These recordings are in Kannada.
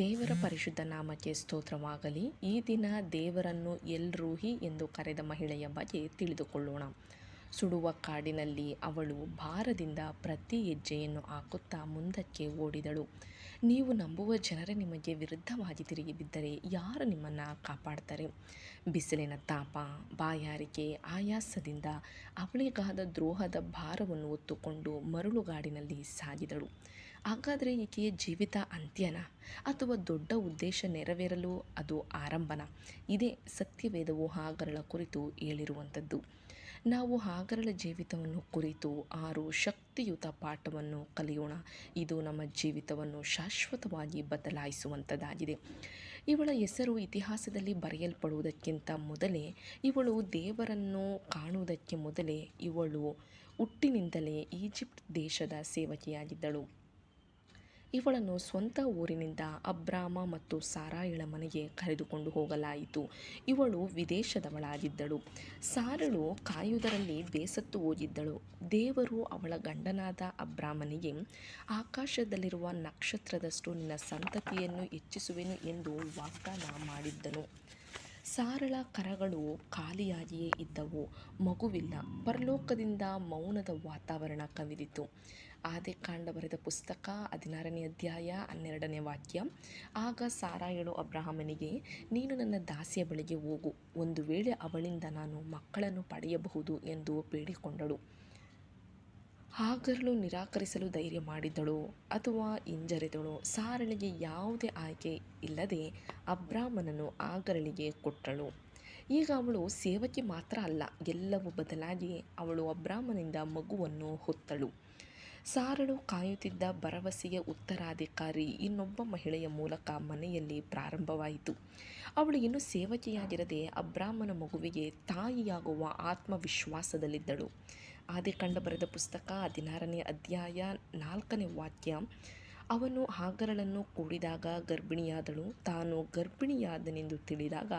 ದೇವರ ಪರಿಶುದ್ಧ ನಾಮಕ್ಕೆ ಸ್ತೋತ್ರವಾಗಲಿ. ಈ ದಿನ ದೇವರನ್ನು ಎಲ್ರೂಹಿ ಎಂದು ಕರೆದ ಮಹಿಳೆಯ ಬಗ್ಗೆ ತಿಳಿದುಕೊಳ್ಳೋಣ. ಸುಡುವ ಕಾಡಿನಲ್ಲಿ ಅವಳು ಭಾರದಿಂದ ಪ್ರತಿ ಹೆಜ್ಜೆಯನ್ನು ಹಾಕುತ್ತಾ ಮುಂದಕ್ಕೆ ಓಡಿದಳು. ನೀವು ನಂಬುವ ಜನರೇ ನಿಮಗೆ ವಿರುದ್ಧವಾಗಿ ತಿರುಗಿ ಬಿದ್ದರೆ ಯಾರು ನಿಮ್ಮನ್ನು ಕಾಪಾಡ್ತಾರೆ? ಬಿಸಿಲಿನ ತಾಪ, ಬಾಯಾರಿಕೆ, ಆಯಾಸದಿಂದ ಅವಳಿಗಾದ ದ್ರೋಹದ ಭಾರವನ್ನು ಹೊತ್ತುಕೊಂಡು ಮರಳುಗಾಡಿನಲ್ಲಿ ಸಾಗಿದಳು. ಹಾಗಾದರೆ ಈಕೆಯ ಜೀವಿತ ಅಂತ್ಯನ ಅಥವಾ ದೊಡ್ಡ ಉದ್ದೇಶ ನೆರವೇರಲು ಅದು ಆರಂಭನ? ಇದೇ ಸತ್ಯವೇದವು ಹಾಗರಳ ಕುರಿತು ಹೇಳಿರುವಂಥದ್ದು. ನಾವು ಹಾಗರಳ ಜೀವಿತವನ್ನು ಕುರಿತು ಆರು ಶಕ್ತಿಯುತ ಪಾಠವನ್ನು ಕಲಿಯೋಣ. ಇದು ನಮ್ಮ ಜೀವಿತವನ್ನು ಶಾಶ್ವತವಾಗಿ ಬದಲಾಯಿಸುವಂಥದ್ದಾಗಿದೆ. ಇವಳ ಹೆಸರು ಇತಿಹಾಸದಲ್ಲಿ ಬರೆಯಲ್ಪಡುವುದಕ್ಕಿಂತ ಮೊದಲೇ ಇವಳು ದೇವರನ್ನು ಕಾಣುವುದಕ್ಕೆ ಮೊದಲೇ ಇವಳು ಹುಟ್ಟಿನಿಂದಲೇ ಈಜಿಪ್ಟ್ ದೇಶದ ಸೇವಕಿಯಾಗಿದ್ದಳು. ಇವಳನ್ನು ಸ್ವಂತ ಊರಿನಿಂದ ಅಬ್ರಾಮ ಮತ್ತು ಸಾರಾಯಳ ಮನೆಗೆ ಕರೆದುಕೊಂಡು ಹೋಗಲಾಯಿತು. ಇವಳು ವಿದೇಶದವಳಾಗಿದ್ದಳು. ಸಾರಳು ಕಾಯುವುದರಲ್ಲಿ ಬೇಸತ್ತು ಹೋಗಿದ್ದಳು. ದೇವರು ಅವಳ ಗಂಡನಾದ ಅಬ್ರಾಮನಿಗೆ, ಆಕಾಶದಲ್ಲಿರುವ ನಕ್ಷತ್ರದಷ್ಟು ನಿನ್ನ ಸಂತತಿಯನ್ನು ಹೆಚ್ಚಿಸುವೆನು ಎಂದು ವಾಗ್ದಾನ ಮಾಡಿದ್ದನು. ಸಾರಳ ಕರಗಳು ಖಾಲಿಯಾಗಿಯೇ ಇದ್ದವು. ಮಗುವಿಲ್ಲ. ಪರಲೋಕದಿಂದ ಮೌನದ ವಾತಾವರಣ ಕವಿದಿತು. ಆದಿಕಾಂಡ ಬರೆದ ಪುಸ್ತಕ ಹದಿನಾರನೇ ಅಧ್ಯಾಯ ಹನ್ನೆರಡನೇ ವಾಕ್ಯ. ಆಗ ಸಾರಾಯಳು ಅಬ್ರಹಾಮನಿಗೆ, ನೀನು ನನ್ನ ದಾಸಿಯ ಬಳಿಗೆ ಹೋಗು. ಒಂದು ವೇಳೆ ಅವಳಿಂದ ನಾನು ಮಕ್ಕಳನ್ನು ಪಡೆಯಬಹುದು ಎಂದು ಬೇಡಿಕೊಂಡಳು. ಹಾಗರಳು ನಿರಾಕರಿಸಲು ಧೈರ್ಯ ಮಾಡಿದಳು ಅಥವಾ ಹಿಂಜರಿದಳು. ಸಾರಳಿಗೆ ಯಾವುದೇ ಆಯ್ಕೆ ಇಲ್ಲದೆ ಅಬ್ರಾಹ್ಮನನ್ನು ಆಗರಳಿಗೆ ಕೊಟ್ಟಳು. ಈಗ ಅವಳು ಸೇವಕಿ ಮಾತ್ರ ಅಲ್ಲ, ಎಲ್ಲವೂ ಬದಲಾಗಿ ಅವಳು ಅಬ್ರಾಹ್ಮನಿಂದ ಮಗುವನ್ನು ಹೊತ್ತಳು. ಸಾರಳು ಕಾಯುತ್ತಿದ್ದ ಭರವಸೆಯ ಉತ್ತರಾಧಿಕಾರಿ ಇನ್ನೊಬ್ಬ ಮಹಿಳೆಯ ಮೂಲಕ ಮನೆಯಲ್ಲಿ ಪ್ರಾರಂಭವಾಯಿತು. ಅವಳು ಇನ್ನು ಸೇವಕಿಯಾಗಿರದೆ ಅಬ್ರಾಹ್ಮನ ಮಗುವಿಗೆ ತಾಯಿಯಾಗುವ ಆತ್ಮವಿಶ್ವಾಸದಲ್ಲಿದ್ದಳು. ಆದಿಕಾಂಡ ಬರೆದ ಪುಸ್ತಕ ಹದಿನಾರನೇ ಅಧ್ಯಾಯ ನಾಲ್ಕನೇ ವಾಕ್ಯ, ಅವನು ಹಾಗರಳನ್ನು ಕೂಡಿದಾಗ ಗರ್ಭಿಣಿಯಾದಳು. ತಾನು ಗರ್ಭಿಣಿಯಾದನೆಂದು ತಿಳಿದಾಗ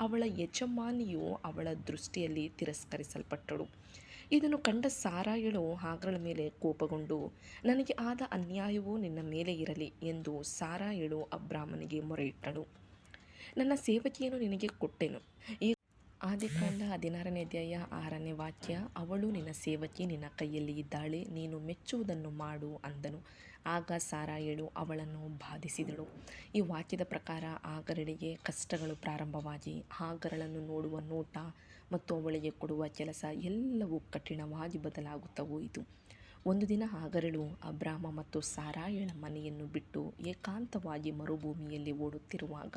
ಅವಳ ಯಜಮಾನಿಯು ಅವಳ ದೃಷ್ಟಿಯಲ್ಲಿ ತಿರಸ್ಕರಿಸಲ್ಪಟ್ಟಳು. ಇದನ್ನು ಕಂಡ ಸಾರಾಯಳು ಹಾಗರಳ ಮೇಲೆ ಕೋಪಗೊಂಡು, ನನಗೆ ಆದ ಅನ್ಯಾಯವೂ ನಿನ್ನ ಮೇಲೆ ಇರಲಿ ಎಂದು ಸಾರಾಯಳು ಅಬ್ರಾಹ್ಮನಿಗೆ ಮೊರೆಯಿಟ್ಟಳು. ನನ್ನ ಸೇವಕಿಯನ್ನು ನಿನಗೆ ಕೊಟ್ಟೆನು. ಈ ಆದಿಕಾಂಡ ಹದಿನಾರನೇ ಅಧ್ಯಾಯ ಆರನೇ ವಾಕ್ಯ, ಅವಳು ನಿನ್ನ ಸೇವಕಿ ನಿನ್ನ ಕೈಯಲ್ಲಿ ಇದ್ದಾಳೆ, ನೀನು ಮೆಚ್ಚುವುದನ್ನು ಮಾಡು ಅಂದನು. ಆಗ ಸಾರಾಯಳು ಅವಳನ್ನು ಬಾಧಿಸಿದಳು. ಈ ವಾಕ್ಯದ ಪ್ರಕಾರ ಆಗರಳಿಗೆ ಕಷ್ಟಗಳು ಪ್ರಾರಂಭವಾಗಿ ಆಗರಳನ್ನು ನೋಡುವ ನೋಟ ಮತ್ತು ಅವಳಿಗೆ ಕೊಡುವ ಕೆಲಸ ಎಲ್ಲವೂ ಕಠಿಣವಾಗಿ ಬದಲಾಗುತ್ತಾ ಹೋಯಿತು. ಒಂದು ದಿನ ಆಗರಳು ಅಬ್ರಾಹ್ಮ ಮತ್ತು ಸಾರಾಯಳ ಮನೆಯನ್ನು ಬಿಟ್ಟು ಏಕಾಂತವಾಗಿ ಮರುಭೂಮಿಯಲ್ಲಿ ಓಡುತ್ತಿರುವಾಗ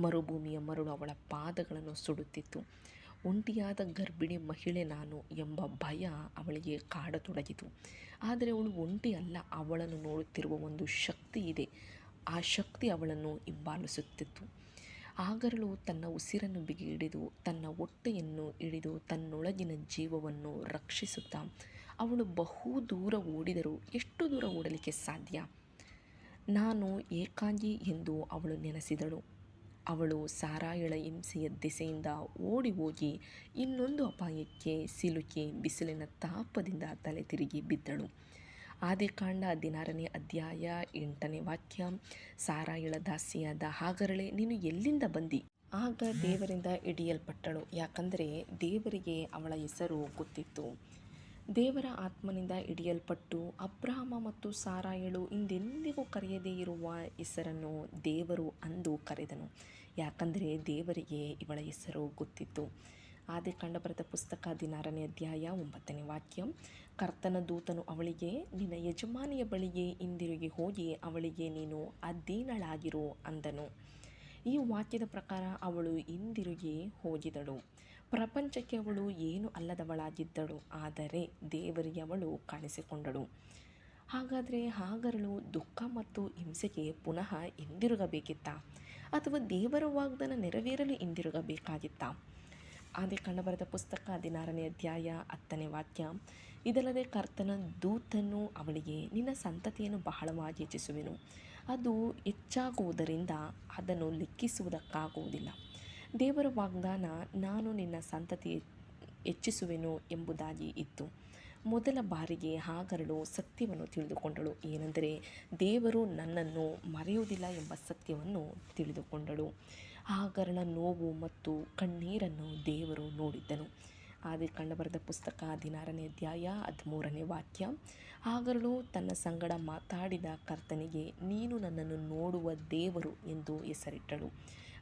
ಮರುಭೂಮಿಯ ಮರಳು ಅವಳ ಪಾದಗಳನ್ನು ಸುಡುತ್ತಿತ್ತು. ಒಂಟಿಯಾದ ಗರ್ಭಿಣಿ ಮಹಿಳೆ ನಾನು ಎಂಬ ಭಯ ಅವಳಿಗೆ ಕಾಡತೊಡಗಿತು. ಆದರೆ ಅವಳು ಒಂಟಿ ಅಲ್ಲ, ಅವಳನ್ನು ನೋಡುತ್ತಿರುವ ಒಂದು ಶಕ್ತಿ ಇದೆ. ಆ ಶಕ್ತಿ ಅವಳನ್ನು ಹಿಂಬಾಲಿಸುತ್ತಿತ್ತು. ಆಗರಳು ತನ್ನ ಉಸಿರನ್ನು ಬಿಗಿ ಹಿಡಿದು ತನ್ನ ಹೊಟ್ಟೆಯನ್ನು ಹಿಡಿದು ತನ್ನೊಳಗಿನ ಜೀವವನ್ನು ರಕ್ಷಿಸುತ್ತಾ, ಅವಳು ಬಹು ದೂರ ಓಡಿದರೂ ಎಷ್ಟು ದೂರ ಓಡಲಿಕ್ಕೆ ಸಾಧ್ಯ? ನಾನು ಏಕಾಂಗಿ ಎಂದು ಅವಳು ನೆನೆಸಿದಳು. ಅವಳು ಸಾರಾಯಳ ಹಿಂಸೆಯ ದಿಸೆಯಿಂದ ಓಡಿ ಹೋಗಿ ಇನ್ನೊಂದು ಅಪಾಯಕ್ಕೆ, ಸಿಲುಕಿ, ಬಿಸಿಲಿನ ತಾಪದಿಂದ ತಲೆ ತಿರುಗಿ ಬಿದ್ದಳು. ಆದಿಕಾಂಡ ಹದಿನಾರನೇ ಅಧ್ಯಾಯ ಎಂಟನೇ ವಾಕ್ಯ. ಸಾರಾಯಳ ದಾಸಿಯಾದ ಹಾಗರಳೆ, ನೀನು ಎಲ್ಲಿಂದ ಬಂದಿ? ಆಗ ದೇವರಿಂದ ಹಿಡಿಯಲ್ಪಟ್ಟಳು. ಯಾಕಂದರೆ ದೇವರಿಗೆ ಅವಳ ಹೆಸರು ಗೊತ್ತಿತ್ತು. ದೇವರ ಆತ್ಮನಿಂದ ಹಿಡಿಯಲ್ಪಟ್ಟು ಅಬ್ರಹಮ ಮತ್ತು ಸಾರಾಯಳು ಹಿಂದೆಂದಿಗೂ ಕರೆಯದೇ ಇರುವ ಹೆಸರನ್ನು ದೇವರು ಅಂದು ಕರೆದನು. ಯಾಕಂದರೆ ದೇವರಿಗೆ ಇವಳ ಹೆಸರು ಗೊತ್ತಿತ್ತು. ಆದಿಕಾಂಡ ಬರೆದ ಪುಸ್ತಕ ಹದಿನಾರನೇ ಅಧ್ಯಾಯ ಒಂಬತ್ತನೇ ವಾಕ್ಯ. ಕರ್ತನ ದೂತನು ಅವಳಿಗೆ, ನಿನ್ನ ಯಜಮಾನಿಯ ಬಳಿಗೆ ಹಿಂದಿರುಗಿ ಹೋಗಿ, ಅವಳಿಗೆ ನೀನು ಅಧೀನಳಾಗಿರು ಅಂದನು. ಈ ವಾಕ್ಯದ ಪ್ರಕಾರ ಅವಳು ಹಿಂದಿರುಗಿ ಹೋಗಿದಳು. ಪ್ರಪಂಚಕ್ಕೆ ಅವಳು ಏನು ಅಲ್ಲದವಳಾಗಿದ್ದಳು, ಆದರೆ ದೇವರಿಗೆ ಅವಳು ಕಾಣಿಸಿಕೊಂಡಳು. ಹಾಗಾದರೆ ಹಾಗರಳು ದುಃಖ ಮತ್ತು ಹಿಂಸೆಗೆ ಪುನಃ ಹಿಂದಿರುಗಬೇಕಿತ್ತ? ಅಥವಾ ದೇವರ ವಾಗ್ದಾನ ನೆರವೇರಲು ಹಿಂದಿರುಗಬೇಕಾಗಿತ್ತಾ? ಆದಿಕಾಂಡ ಬರೆದ ಪುಸ್ತಕ ಹದಿನಾರನೇ ಅಧ್ಯಾಯ ಹತ್ತನೇ ವಾಕ್ಯ. ಇದಲ್ಲದೆ ಕರ್ತನ ದೂತನು ಅವಳಿಗೆ, ನಿನ್ನ ಸಂತತಿಯನ್ನು ಬಹಳವಾಗಿ ಹೆಚ್ಚಿಸುವೆನು. ಅದು ಹೆಚ್ಚಾಗುವುದರಿಂದ ಅದನ್ನು ಲೆಕ್ಕಿಸುವುದಕ್ಕಾಗುವುದಿಲ್ಲ. ದೇವರ ವಾಗ್ದಾನ, ನಾನು ನಿನ್ನ ಸಂತತಿ ಹೆಚ್ಚಿಸುವೆನು ಎಂಬುದಾಗಿ ಇತ್ತು. ಮೊದಲ ಬಾರಿಗೆ ಹಾಗರಳು ಸತ್ಯವನ್ನು ತಿಳಿದುಕೊಂಡಳು. ಏನೆಂದರೆ, ದೇವರು ನನ್ನನ್ನು ಮರೆಯುವುದಿಲ್ಲ ಎಂಬ ಸತ್ಯವನ್ನು ತಿಳಿದುಕೊಂಡಳು. ಹಾಗರಳ ನೋವು ಮತ್ತು ಕಣ್ಣೀರನ್ನು ದೇವರು ನೋಡಿದ್ದನು. ಆದಿ ಕಂಡುಬರೆದ ಪುಸ್ತಕ ಹದಿನಾರನೇ ಅಧ್ಯಾಯ ಹದಿಮೂರನೇ ವಾಕ್ಯ. ಹಾಗರಳು ತನ್ನ ಸಂಗಡ ಮಾತಾಡಿದ ಕರ್ತನಿಗೆ, ನೀನು ನನ್ನನ್ನು ನೋಡುವ ದೇವರು ಎಂದು ಹೆಸರಿಟ್ಟಳು.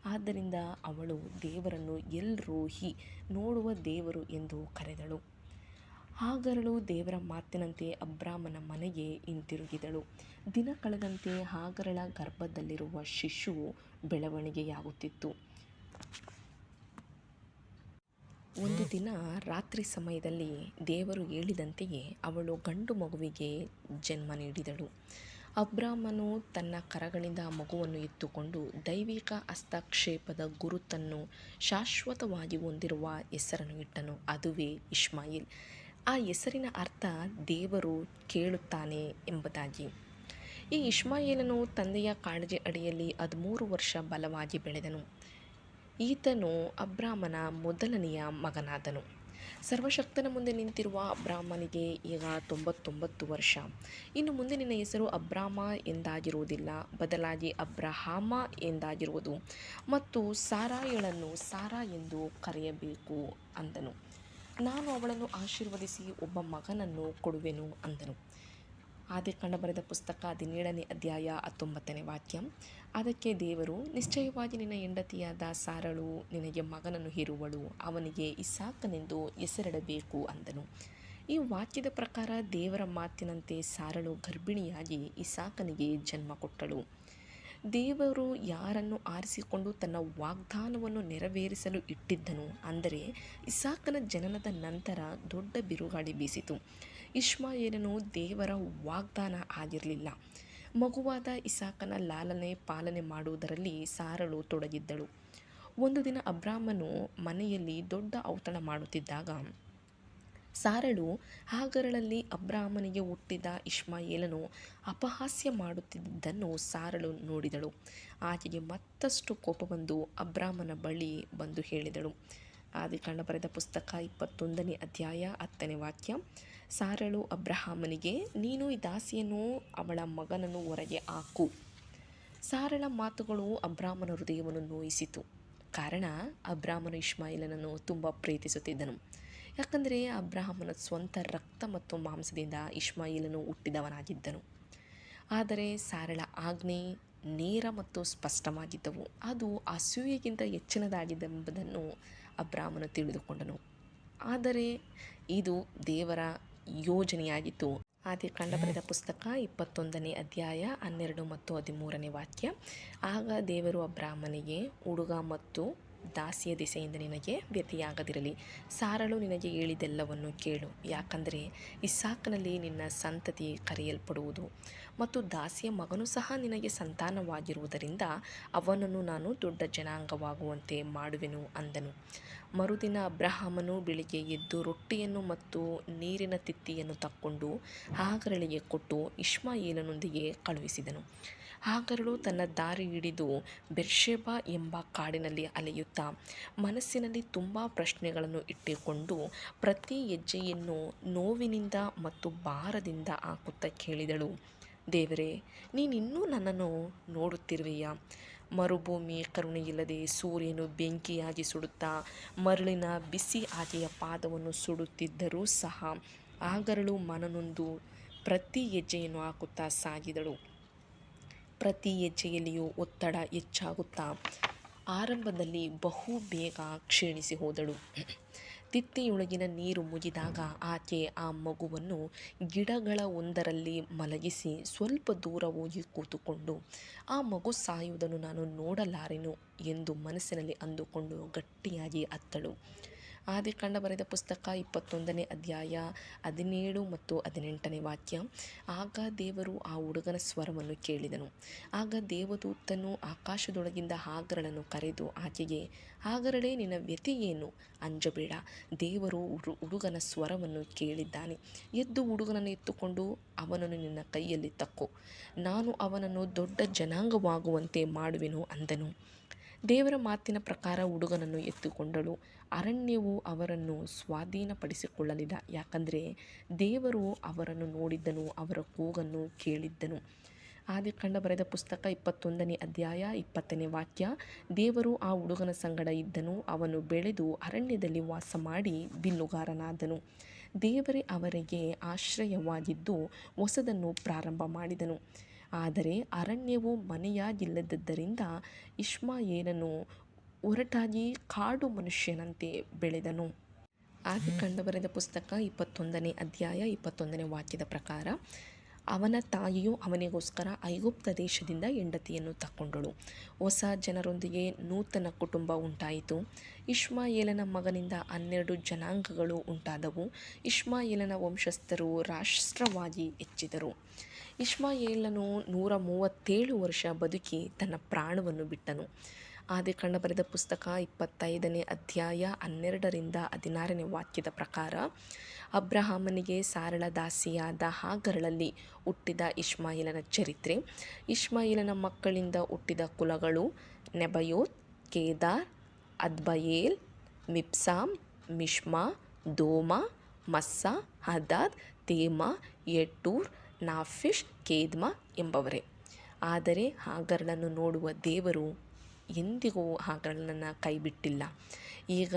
ಆದ್ದರಿಂದ ಅವಳು ದೇವರನ್ನು ಎಲ್ ರೋಹಿ ನೋಡುವ ದೇವರು ಎಂದು ಕರೆದಳು. ಹಾಗರಳು ದೇವರ ಮಾತಿನಂತೆ ಅಬ್ರಾಮನ ಮನೆಗೆ ಹಿಂತಿರುಗಿದಳು. ದಿನ ಕಳೆದಂತೆ ಹಾಗರಳ ಗರ್ಭದಲ್ಲಿರುವ ಶಿಶುವು ಬೆಳವಣಿಗೆಯಾಗುತ್ತಿತ್ತು. ಒಂದು ದಿನ ರಾತ್ರಿ ಸಮಯದಲ್ಲಿ ದೇವರು ಹೇಳಿದಂತೆಯೇ ಅವಳು ಗಂಡು ಮಗುವಿಗೆ ಜನ್ಮ ನೀಡಿದಳು. ಅಬ್ರಾಮನು ತನ್ನ ಕರಗಳಿಂದ ಮಗುವನ್ನು ಎತ್ತುಕೊಂಡು ದೈವಿಕ ಹಸ್ತಕ್ಷೇಪದ ಗುರುತನ್ನು ಶಾಶ್ವತವಾಗಿ ಹೊಂದಿರುವ ಹೆಸರನ್ನು ಇಟ್ಟನು. ಅದುವೇ ಇಷ್ಮಾಯಿಲ್. ಆ ಹೆಸರಿನ ಅರ್ಥ ದೇವರು ಕೇಳುತ್ತಾನೆ ಎಂಬುದಾಗಿ. ಈ ಇಷ್ಮಾಯೇಲನು ತಂದೆಯ ಕಾಳಜಿ ಅಡಿಯಲ್ಲಿ ಹದಿಮೂರು ವರ್ಷ ಬಲವಾಗಿ ಬೆಳೆದನು. ಈತನು ಅಬ್ರಾಮನ ಮೊದಲನೆಯ ಮಗನಾದನು. ಸರ್ವಶಕ್ತನ ಮುಂದೆ ನಿಂತಿರುವ ಅಬ್ರಾಹ್ಮನಿಗೆ ಈಗ ತೊಂಬತ್ತೊಂಬತ್ತು ವರ್ಷ. ಇನ್ನು ಮುಂದೆ ನಿನ್ನ ಹೆಸರು ಅಬ್ರಾಹ್ಮ ಎಂದಾಗಿರುವುದಿಲ್ಲ. ಬದಲಾಗಿ ಅಬ್ರಹಾಮ ಎಂದಾಗಿರುವುದು. ಮತ್ತು ಸಾರಾಯಳನ್ನು ಸಾರಾ ಎಂದು ಕರೆಯಬೇಕು ಅಂದನು. ನಾನು ಅವಳನ್ನು ಆಶೀರ್ವದಿಸಿ ಒಬ್ಬ ಮಗನನ್ನು ಕೊಡುವೆನು ಅಂದನು. ಆದಿ ಬರೆದ ಪುಸ್ತಕ ಹದಿನೇಳನೇ ಅಧ್ಯಾಯ ಹತ್ತೊಂಬತ್ತನೇ ವಾಕ್ಯ. ಅದಕ್ಕೆ ದೇವರು, ನಿಶ್ಚಯವಾಗಿ ನಿನ್ನ ಹೆಂಡತಿಯಾದ ಸಾರಳು ನಿನಗೆ ಮಗನನ್ನು ಹೆರುವಳು, ಅವನಿಗೆ ಇಸಾಕನೆಂದು ಹೆಸರಿಡಬೇಕು ಅಂದನು. ಈ ವಾಕ್ಯದ ಪ್ರಕಾರ ದೇವರ ಮಾತಿನಂತೆ ಸಾರಳು ಗರ್ಭಿಣಿಯಾಗಿ ಇಸಾಕನಿಗೆ ಜನ್ಮ ಕೊಟ್ಟಳು. ದೇವರು ಯಾರನ್ನು ಆರಿಸಿಕೊಂಡು ತನ್ನ ವಾಗ್ದಾನವನ್ನು ನೆರವೇರಿಸಲು ಇಟ್ಟಿದ್ದನು ಅಂದರೆ ಇಸಾಕನ ಜನನದ ನಂತರ ದೊಡ್ಡ ಬಿರುಗಾಳಿ ಬೀಸಿತು. ಇಷ್ಮಾಯೇಲನು ದೇವರ ವಾಗ್ದಾನ ಆಗಿರಲಿಲ್ಲ. ಮಗುವಾದ ಇಸಾಕನ ಲಾಲನೆ ಪಾಲನೆ ಮಾಡುವುದರಲ್ಲಿ ಸಾರಳು ತೊಡಗಿದ್ದಳು. ಒಂದು ದಿನ ಅಬ್ರಾಮನು ಮನೆಯಲ್ಲಿ ದೊಡ್ಡ ಔತಣ ಮಾಡುತ್ತಿದ್ದಾಗ ಸಾರಳು ಹಾಗರಳಲ್ಲಿ ಅಬ್ರಾಹ್ಮನಿಗೆ ಹುಟ್ಟಿದ ಇಷ್ಮಾಯೇಲನು ಅಪಹಾಸ್ಯ ಮಾಡುತ್ತಿದ್ದನ್ನು ಸಾರಳು ನೋಡಿದಳು. ಆಕೆಗೆ ಮತ್ತಷ್ಟು ಕೋಪ ಬಂದು ಅಬ್ರಾಹ್ಮನ ಬಳಿ ಬಂದು ಹೇಳಿದಳು. ಆದಿ ಬರೆದ ಪುಸ್ತಕ ಇಪ್ಪತ್ತೊಂದನೇ ಅಧ್ಯಾಯ ಹತ್ತನೇ ವಾಕ್ಯ. ಸಾರಳು ಅಬ್ರಹಾಮನಿಗೆ, ನೀನು ಈ ದಾಸಿಯನ್ನು ಅವಳ ಮಗನನ್ನು ಹೊರಗೆ ಹಾಕು. ಸಾರಳ ಮಾತುಗಳು ಅಬ್ರಾಹ್ಮನ ಹೃದಯವನ್ನು ನೋಯಿಸಿತು. ಕಾರಣ, ಅಬ್ರಾಹ್ಮನು ಇಷ್ಮಾಯಿಲನನ್ನು ತುಂಬ ಪ್ರೀತಿಸುತ್ತಿದ್ದನು. ಯಾಕಂದರೆ ಅಬ್ರಾಹಮನ ಸ್ವಂತ ರಕ್ತ ಮತ್ತು ಮಾಂಸದಿಂದ ಇಷ್ಮಾಯಿಲನು ಹುಟ್ಟಿದವನಾಗಿದ್ದನು. ಆದರೆ ಸಾರಳ ಆಜ್ಞೆ ನೇರ ಮತ್ತು ಸ್ಪಷ್ಟವಾಗಿದ್ದವು. ಅದು ಅಸೂಯೆಗಿಂತ ಹೆಚ್ಚಿನದಾಗಿದ್ದೆಂಬುದನ್ನು ಅಬ್ರಾಹ್ಮನು ತಿಳಿದುಕೊಂಡನು. ಆದರೆ ಇದು ದೇವರ ಯೋಜನೆಯಾಗಿತ್ತು. ಆದಿ ಬರೆದ ಪುಸ್ತಕ ಇಪ್ಪತ್ತೊಂದನೇ ಅಧ್ಯಾಯ ಹನ್ನೆರಡು ಮತ್ತು ಹದಿಮೂರನೇ ವಾಕ್ಯ. ಆಗ ದೇವರು ಅಬ್ರಾಹ್ಮನಿಗೆ, ಹುಡುಗ ಮತ್ತು ದಾಸಿಯ ದಿಸೆಯಿಂದ ನಿನಗೆ ವ್ಯತಿಯಾಗದಿರಲಿ ಸಾರಳು ನಿನಗೆ ಹೇಳಿದೆಲ್ಲವನ್ನು ಕೇಳು. ಯಾಕಂದರೆ ಇಸಾಕ್ನಲ್ಲಿ ನಿನ್ನ ಸಂತತಿ ಕರೆಯಲ್ಪಡುವುದು ಮತ್ತು ದಾಸಿಯ ಮಗನು ಸಹ ನಿನಗೆ ಸಂತಾನವಾಗಿರುವುದರಿಂದ ಅವನನ್ನು ನಾನು ದೊಡ್ಡ ಜನಾಂಗವಾಗುವಂತೆ ಮಾಡುವೆನು ಅಂದನು. ಮರುದಿನ ಅಬ್ರಹಾಮನು ಬೆಳಿಗ್ಗೆ ಎದ್ದು ರೊಟ್ಟಿಯನ್ನು ಮತ್ತು ನೀರಿನ ತಿತ್ತಿಯನ್ನು ತಕ್ಕೊಂಡು ಹಾಗರಳಿಗೆ ಕೊಟ್ಟು ಇಷ್ಮಾಯೇಲನೊಂದಿಗೆ ಕಳುಹಿಸಿದನು. ಹಾಗರಳು ತನ್ನ ದಾರಿ ಹಿಡಿದು ಬೆರ್ಷೆಬಾ ಎಂಬ ಕಾಡಿನಲ್ಲಿ ಅಲೆಯುತ್ತಾ ಮನಸ್ಸಿನಲ್ಲಿ ತುಂಬ ಪ್ರಶ್ನೆಗಳನ್ನು ಇಟ್ಟುಕೊಂಡು ಪ್ರತಿ ಹೆಜ್ಜೆಯನ್ನು ನೋವಿನಿಂದ ಮತ್ತು ಭಾರದಿಂದ ಹಾಕುತ್ತಾ ಕೇಳಿದಳು. ದೇವರೇ, ನೀನಿನ್ನೂ ನನ್ನನ್ನು ನೋಡುತ್ತಿರುವೆಯಾ? ಮರುಭೂಮಿ ಕರುಣೆಯಿಲ್ಲದೆ ಸೂರ್ಯನು ಬೆಂಕಿಯಾಗಿ ಸುಡುತ್ತಾ ಮರಳಿನ ಬಿಸಿ ಆಕೆಯ ಪಾದವನ್ನು ಸುಡುತ್ತಿದ್ದರೂ ಸಹ ಆಗರಳು ಮನನೊಂದು ಪ್ರತಿ ಹೆಜ್ಜೆಯನ್ನು ಹಾಕುತ್ತಾ ಸಾಗಿದಳು. ಪ್ರತಿ ಹೆಜ್ಜೆಯಲ್ಲಿಯೂ ಒತ್ತಡ ಹೆಚ್ಚಾಗುತ್ತಾ ಆರಂಭದಲ್ಲಿ ಬಹು ಬೇಗ ಕ್ಷೀಣಿಸಿ ಹೋದಳು. ತಿತ್ತಿಯೊಳಗಿನ ನೀರು ಮುಗಿದಾಗ ಆಕೆ ಆ ಮಗುವನ್ನು ಗಿಡಗಳ ಒಂದರಲ್ಲಿ ಮಲಗಿಸಿ ಸ್ವಲ್ಪ ದೂರ ಹೋಗಿ ಕೂತುಕೊಂಡು, ಆ ಮಗು ಸಾಯುವುದನ್ನು ನಾನು ನೋಡಲಾರೆನು ಎಂದು ಮನಸ್ಸಿನಲ್ಲಿ ಅಂದುಕೊಂಡು ಗಟ್ಟಿಯಾಗಿ ಅತ್ತಳು. ಆದಿ ಕಂಡ ಬರೆದ ಪುಸ್ತಕ ಇಪ್ಪತ್ತೊಂದನೇ ಅಧ್ಯಾಯ ಹದಿನೇಳು ಮತ್ತು ಹದಿನೆಂಟನೇ ವಾಕ್ಯ. ಆಗ ದೇವರು ಆ ಹುಡುಗನ ಸ್ವರವನ್ನು ಕೇಳಿದನು. ಆಗ ದೇವದೂತನು ಆಕಾಶದೊಳಗಿಂದ ಹಾಗರಳನ್ನು ಕರೆದು ಆಕೆಗೆ, ಹಾಗರಳೇ, ನಿನ್ನ ವ್ಯತಿ ಏನು? ಅಂಜಬೇಡ. ದೇವರು ಹುಡುಗನ ಸ್ವರವನ್ನು ಕೇಳಿದ್ದಾನೆ. ಎದ್ದು ಹುಡುಗನನ್ನು ಎತ್ತುಕೊಂಡು ಅವನನ್ನು ನಿನ್ನ ಕೈಯಲ್ಲಿ ತಕ್ಕು. ನಾನು ಅವನನ್ನು ದೊಡ್ಡ ಜನಾಂಗವಾಗುವಂತೆ ಮಾಡುವೆನು ಅಂದನು. ದೇವರ ಮಾತಿನ ಪ್ರಕಾರ ಹುಡುಗನನ್ನು ಎತ್ತುಕೊಂಡಳು. ಅರಣ್ಯವು ಅವರನ್ನು ಸ್ವಾಧೀನಪಡಿಸಿಕೊಳ್ಳಲಿಲ್ಲ. ಯಾಕಂದರೆ ದೇವರು ಅವರನ್ನು ನೋಡಿದ್ದನು, ಅವರ ಕೂಗನ್ನು ಕೇಳಿದ್ದನು. ಆದಿಕಾಂಡ ಬರೆದ ಪುಸ್ತಕ ಇಪ್ಪತ್ತೊಂದನೇ ಅಧ್ಯಾಯ, ಇಪ್ಪತ್ತನೇ ವಾಕ್ಯ, ದೇವರು ಆ ಹುಡುಗನ ಸಂಗಡ ಇದ್ದನು, ಅವನು ಬೆಳೆದು ಅರಣ್ಯದಲ್ಲಿ ವಾಸ ಮಾಡಿ ಬಿಲ್ಲುಗಾರನಾದನು. ದೇವರೇ ಅವರಿಗೆ ಆಶ್ರಯವಾಗಿದ್ದು ಹೊಸದನ್ನು ಪ್ರಾರಂಭ ಮಾಡಿದನು. ಆದರೆ ಅರಣ್ಯವು ಮನೆಯಾಗಿಲ್ಲದದ್ದರಿಂದ ಇಷ್ಮಾಯೇಲನು ಒರಟಾಗಿ ಕಾಡು ಮನುಷ್ಯನಂತೆ ಬೆಳೆದನು. ಆದಿಕಾಂಡ ಬರೆದ ಪುಸ್ತಕ ಇಪ್ಪತ್ತೊಂದನೇ ಅಧ್ಯಾಯ, ಇಪ್ಪತ್ತೊಂದನೇ ವಾಕ್ಯದ ಪ್ರಕಾರ, ಅವನ ತಾಯಿಯು ಅವನಿಗೋಸ್ಕರ ಐಗುಪ್ತ ದೇಶದಿಂದ ಹೆಂಡತಿಯನ್ನು ತಕ್ಕೊಂಡಳು. ಹೊಸ ಜನರೊಂದಿಗೆ ನೂತನ ಕುಟುಂಬ ಉಂಟಾಯಿತು. ಇಷ್ಮಾಯೇಲನ ಮಗನಿಂದ ಹನ್ನೆರಡು ಜನಾಂಗಗಳು ಉಂಟಾದವು. ಇಷ್ಮಾಯೇಲನ ವಂಶಸ್ಥರು ರಾಷ್ಟ್ರವಾಗಿ ಹೆಚ್ಚಿದರು. ಇಷ್ಮಾಯೇಲನು ನೂರ ಮೂವತ್ತೇಳು ವರ್ಷ ಬದುಕಿ ತನ್ನ ಪ್ರಾಣವನ್ನು ಬಿಟ್ಟನು. ಆದಿಕಾಂಡ ಬರೆದ ಪುಸ್ತಕ ಇಪ್ಪತ್ತೈದನೇ ಅಧ್ಯಾಯ ಹನ್ನೆರಡರಿಂದ ಹದಿನಾರನೇ ವಾಕ್ಯದ ಪ್ರಕಾರ, ಅಬ್ರಹಾಮನಿಗೆ ಸಾರಳ ದಾಸಿಯಾದ ಹಾಗರಳಲ್ಲಿ ಹುಟ್ಟಿದ ಇಷ್ಮಾಯಿಲನ ಚರಿತ್ರೆ. ಇಷ್ಮಾಯಿಲನ ಮಕ್ಕಳಿಂದ ಹುಟ್ಟಿದ ಕುಲಗಳು ನೆಬಯೋತ್, ಕೇದಾರ್, ಅದ್ಬಯೇಲ್, ಮಿಪ್ಸಾಮ್ ಮಿಶ್ಮಾ ದೋಮಾ, ಮಸ್ಸಾ, ಹದಾದ್, ತೇಮಾ ಯಟ್ಟೂರ್ ನಾಫಿಶ್ ಕೇದ್ಮಾ ಎಂಬವರೇ. ಆದರೆ ಹಾಗರಳನ್ನು ನೋಡುವ ದೇವರು ಎಂದಿಗೂ ಹಾಗರಳನ್ನು ಕೈಬಿಟ್ಟಿಲ್ಲ ಈಗ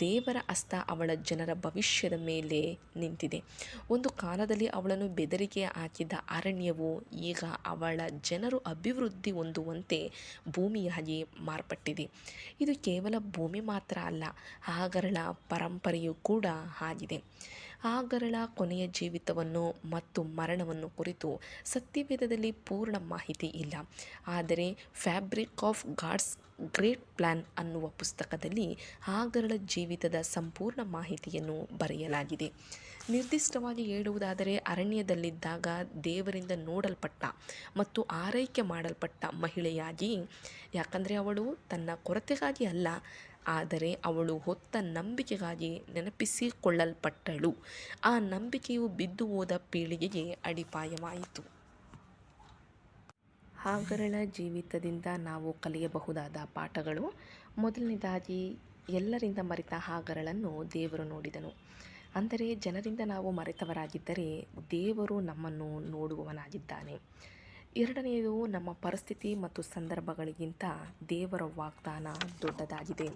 ದೇವರ ಅಸ್ತ ಅವಳ ಜನರ ಭವಿಷ್ಯದ ಮೇಲೆ ನಿಂತಿದೆ. ಒಂದು ಕಾಲದಲ್ಲಿ ಅವಳನ್ನು ಬೆದರಿಕೆ ಹಾಕಿದ ಅರಣ್ಯವು ಈಗ ಅವಳ ಜನರು ಅಭಿವೃದ್ಧಿ ಹೊಂದುವಂತೆ ಭೂಮಿಯಾಗಿ ಮಾರ್ಪಟ್ಟಿದೆ. ಇದು ಕೇವಲ ಭೂಮಿ ಮಾತ್ರ ಅಲ್ಲ, ಹಾಗರಳ ಪರಂಪರೆಯೂ ಕೂಡ ಆಗಿದೆ. ಆಗರಳ ಕೊನೆಯ ಜೀವಿತವನ್ನು ಮತ್ತು ಮರಣವನ್ನು ಕುರಿತು ಸತ್ಯವೇದದಲ್ಲಿ ಪೂರ್ಣ ಮಾಹಿತಿ ಇಲ್ಲ. ಆದರೆ fabric of god's great plan ಅನ್ನುವ ಪುಸ್ತಕದಲ್ಲಿ ಆಗರಳ ಜೀವಿತದ ಸಂಪೂರ್ಣ ಮಾಹಿತಿಯನ್ನು ಬರೆಯಲಾಗಿದೆ. ನಿರ್ದಿಷ್ಟವಾಗಿ ಹೇಳುವುದಾದರೆ, ಅರಣ್ಯದಲ್ಲಿದ್ದಾಗ ದೇವರಿಂದ ನೋಡಲ್ಪಟ್ಟ ಮತ್ತು ಆರೈಕೆ ಮಾಡಲ್ಪಟ್ಟ ಮಹಿಳೆಯಾಗಿ, ಯಾಕಂದರೆ ಅವಳು ತನ್ನ ಕೊರತೆಗಾಗಿ ಅಲ್ಲ, ಆದರೆ ಅವಳು ಹೊತ್ತ ನಂಬಿಕೆಗಾಗಿ ನೆನಪಿಸಿಕೊಳ್ಳಲ್ಪಟ್ಟಳು. ಆ ನಂಬಿಕೆಯು ಬಿದ್ದು ಹೋದ ಪೀಳಿಗೆಗೆ ಅಡಿಪಾಯವಾಯಿತು. ಹಾಗರಳ ಜೀವಿತದಿಂದ ನಾವು ಕಲಿಯಬಹುದಾದ ಪಾಠಗಳು. ಮೊದಲನೇದಾಗಿ ಎಲ್ಲರಿಂದ ಮರೆತ ಹಾಗರಳನ್ನು ದೇವರು ನೋಡಿದನು. ಅಂದರೆ ಜನರಿಂದ ನಾವು ಮರೆತವರಾಗಿದ್ದರೆ ದೇವರು ನಮ್ಮನ್ನು ನೋಡುವವನಾಗಿದ್ದಾನೆ. ಎರಡನೆಯದು ನಮ್ಮ ಪರಿಸ್ಥಿತಿ ಮತ್ತು ಸಂದರ್ಭಗಳಿಗಿಂತ ದೇವರ ವಾಗ್ದಾನ ದೊಡ್ಡದಾಗಿದೆ.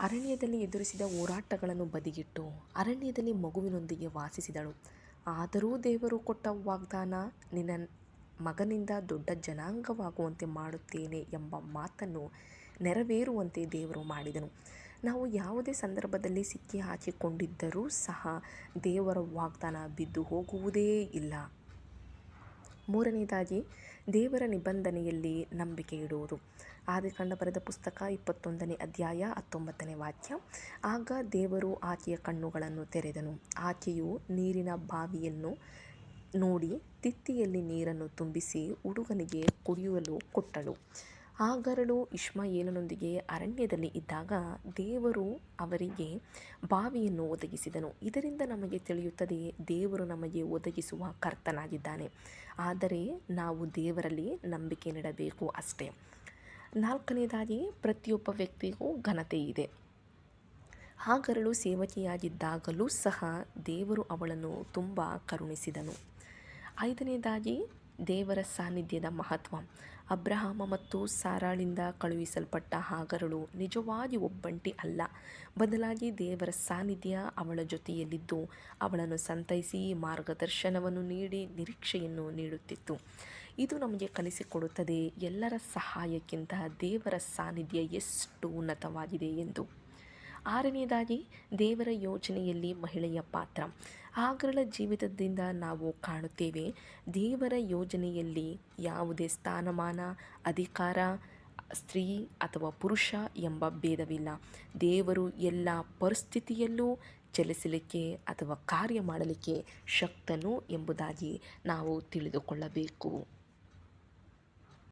ಅರಣ್ಯದಲ್ಲಿ ಎದುರಿಸಿದ ಹೋರಾಟಗಳನ್ನು ಬದಿಗಿಟ್ಟು ಅರಣ್ಯದಲ್ಲಿ ಮಗುವಿನೊಂದಿಗೆ ವಾಸಿಸಿದಳು. ಆದರೂ ದೇವರು ಕೊಟ್ಟ ವಾಗ್ದಾನ, ನಿನ್ನ ಮಗನಿಂದ ದೊಡ್ಡ ಜನಾಂಗವಾಗುವಂತೆ ಮಾಡುತ್ತೇನೆ ಎಂಬ ಮಾತನ್ನು ನೆರವೇರುವಂತೆ ದೇವರು ಮಾಡಿದನು. ನಾವು ಯಾವುದೇ ಸಂದರ್ಭದಲ್ಲಿ ಸಿಕ್ಕಿ ಹಾಕಿಕೊಂಡಿದ್ದರೂ ಸಹ ದೇವರ ವಾಗ್ದಾನ ಬಿದ್ದು ಹೋಗುವುದೇ ಇಲ್ಲ. ಮೂರನೇದಾಗಿ, ದೇವರ ನಿಬಂಧನೆಯಲ್ಲಿ ನಂಬಿಕೆ ಇಡುವುದು. ಆದಿಕಾಂಡ ಬರೆದ ಪುಸ್ತಕ ಇಪ್ಪತ್ತೊಂದನೇ ಅಧ್ಯಾಯ ಹತ್ತೊಂಬತ್ತನೇ ವಾಕ್ಯ. ಆಗ ದೇವರು ಆಕೆಯ ಕಣ್ಣುಗಳನ್ನು ತೆರೆದನು. ಆಕೆಯು ನೀರಿನ ಬಾವಿಯನ್ನು ನೋಡಿ ತಿತ್ತಿಯಲ್ಲಿ ನೀರನ್ನು ತುಂಬಿಸಿ ಹುಡುಗನಿಗೆ ಕುಡಿಯಲು ಕೊಟ್ಟಳು. ಆಗರಳು ಇಷ್ಮಾಯೇಲನೊಂದಿಗೆ ಅರಣ್ಯದಲ್ಲಿ ಇದ್ದಾಗ ದೇವರು ಅವರಿಗೆ ಬಾವಿಯನ್ನು ಒದಗಿಸಿದನು. ಇದರಿಂದ ನಮಗೆ ತಿಳಿಯುತ್ತದೆ, ದೇವರು ನಮಗೆ ಒದಗಿಸುವ ಕರ್ತನಾಗಿದ್ದಾನೆ. ಆದರೆ ನಾವು ದೇವರಲ್ಲಿ ನಂಬಿಕೆ ನೀಡಬೇಕು ಅಷ್ಟೇ. ನಾಲ್ಕನೇದಾಗಿ, ಪ್ರತಿಯೊಬ್ಬ ವ್ಯಕ್ತಿಗೂ ಘನತೆ ಇದೆ. ಹಾಗರಳು ಸೇವಕಿಯಾಗಿದ್ದಾಗಲೂ ಸಹ ದೇವರು ಅವಳನ್ನು ತುಂಬ ಕರುಣಿಸಿದನು. ಐದನೇದಾಗಿ ದೇವರ ಸಾನ್ನಿಧ್ಯದ ಮಹತ್ವ. ಅಬ್ರಹಾಮ ಮತ್ತು ಸಾರಾಳಿಂದ ಕಳುಹಿಸಲ್ಪಟ್ಟ ಹಾಗರಳು ನಿಜವಾಗಿ ಒಬ್ಬಂಟಿ ಅಲ್ಲ. ಬದಲಾಗಿ ದೇವರ ಸಾನ್ನಿಧ್ಯ ಅವಳ ಜೊತೆಯಲ್ಲಿದ್ದು, ಅವಳನ್ನು ಸಂತೈಸಿ ಮಾರ್ಗದರ್ಶನವನ್ನು ನೀಡಿ ನಿರೀಕ್ಷೆಯನ್ನು ನೀಡುತ್ತಿತ್ತು. ಇದು ನಮಗೆ ಕಲಿಸಿಕೊಡುತ್ತದೆ ಎಲ್ಲರ ಸಹಾಯಕ್ಕಿಂತ ದೇವರ ಸಾನ್ನಿಧ್ಯ ಎಷ್ಟು ಉನ್ನತವಾಗಿದೆ ಎಂದು. ಆರನೆಯದಾಗಿ ದೇವರ ಯೋಜನೆಯಲ್ಲಿ ಮಹಿಳೆಯ ಪಾತ್ರ. ಆಗ್ರಳ ಜೀವಿತದಿಂದ ನಾವು ಕಾಣುತ್ತೇವೆ. ದೇವರ ಯೋಜನೆಯಲ್ಲಿ ಯಾವುದೇ ಸ್ಥಾನಮಾನ, ಅಧಿಕಾರ, ಸ್ತ್ರೀ ಅಥವಾ ಪುರುಷ ಎಂಬ ಭೇದವಿಲ್ಲ. ದೇವರು ಎಲ್ಲ ಪರಿಸ್ಥಿತಿಯಲ್ಲೂ ಚಲಿಸಲಿಕ್ಕೆ ಅಥವಾ ಕಾರ್ಯ ಮಾಡಲಿಕ್ಕೆ ಶಕ್ತನು ಎಂಬುದಾಗಿ ನಾವು ತಿಳಿದುಕೊಳ್ಳಬೇಕು.